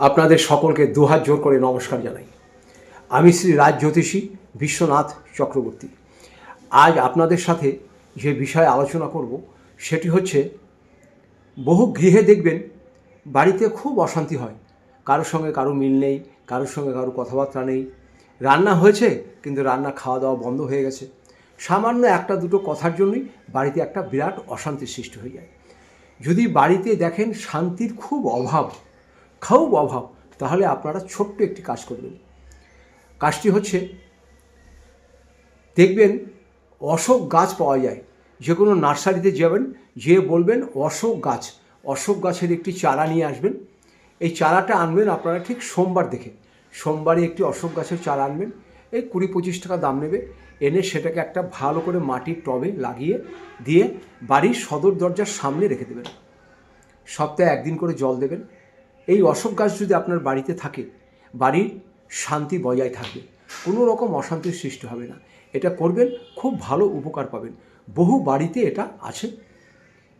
আপনাদের সকলকে দুহাত জোর করে নমস্কার জানাই। আমি শ্রী রাজ জ্যোতিষী বিশ্বনাথ চক্রবর্তী। আজ আপনাদের সাথে যে বিষয়ে আলোচনা করব, সেটি হচ্ছে, বহু গৃহে দেখবেন, বাড়িতে খুব অশান্তি হয়। কারোর সঙ্গে কারও মিল নেই, কারোর সঙ্গে কারও কথাবার্তা নেই। রান্না হয়েছে, কিন্তু রান্না খাওয়া দাওয়া বন্ধ হয়ে গেছে। সামান্য একটা দুটো কথার জন্যই বাড়িতে একটা বিরাট অশান্তির সৃষ্টি হয়ে যায়। যদি বাড়িতে দেখেন শান্তির খুব অভাব খুব অভাব তাহলে আপনারা ছোট্ট একটি কাজ করবেন। কাজটি হচ্ছে, দেখবেন অশোক গাছ পাওয়া যায়। যে কোনো নার্সারিতে যাবেন যে বলবেন অশোক গাছ। অশোক গাছের একটি চারা নিয়ে আসবেন। এই চারাটা আনবেন আপনারা ঠিক সোমবার দেখে। সোমবারে একটি অশোক গাছের চারা আনবেন। এই কুড়ি পঁচিশ টাকা দাম নেবে। এনে সেটাকে একটা ভালো করে মাটির টবে লাগিয়ে দিয়ে বাড়ির সদর দরজার সামনে রেখে দেবেন। সপ্তাহে একদিন করে জল দেবেন। এই অশোক গাছ যদি আপনার বাড়িতে থাকে, বাড়ির শান্তি বজায় থাকবে। কোনো রকম অশান্তির সৃষ্টি হবে না। এটা করবেন, খুব ভালো উপকার পাবেন। বহু বাড়িতে এটা আছে।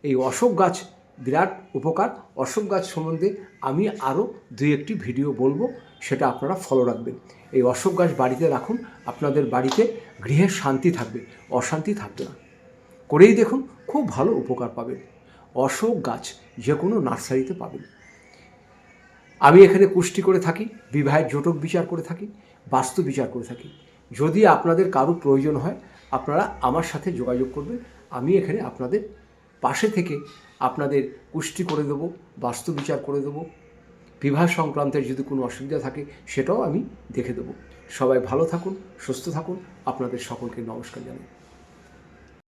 এই অশোক গাছ বিরাট উপকার। অশোক গাছ সম্বন্ধে আমি আরও দুই একটি ভিডিও বলব, সেটা আপনারা ফলো রাখবেন। এই অশোক গাছ বাড়িতে রাখুন, আপনাদের বাড়িতে গৃহের শান্তি থাকবে, অশান্তি থাকবে না। করেই দেখুন, খুব ভালো উপকার পাবেন। অশোক গাছ যে কোনো নার্সারিতে পাবেন। আমি এখানে কুষ্টি করে থাকি, বিবাহের জটক বিচার করে থাকি, বাস্তু বিচার করে থাকি। যদি আপনাদের কারও প্রয়োজন হয়, আপনারা আমার সাথে যোগাযোগ করবেন। আমি এখানে আপনাদের পাশে থেকে আপনাদের কুষ্টি করে দেবো, বাস্তু বিচার করে দেবো। বিবাহ সংক্রান্তের যদি কোনো অসুবিধা থাকে, সেটাও আমি দেখে দেবো। সবাই ভালো থাকুন, সুস্থ থাকুন। আপনাদের সকলকে নমস্কার জানাই।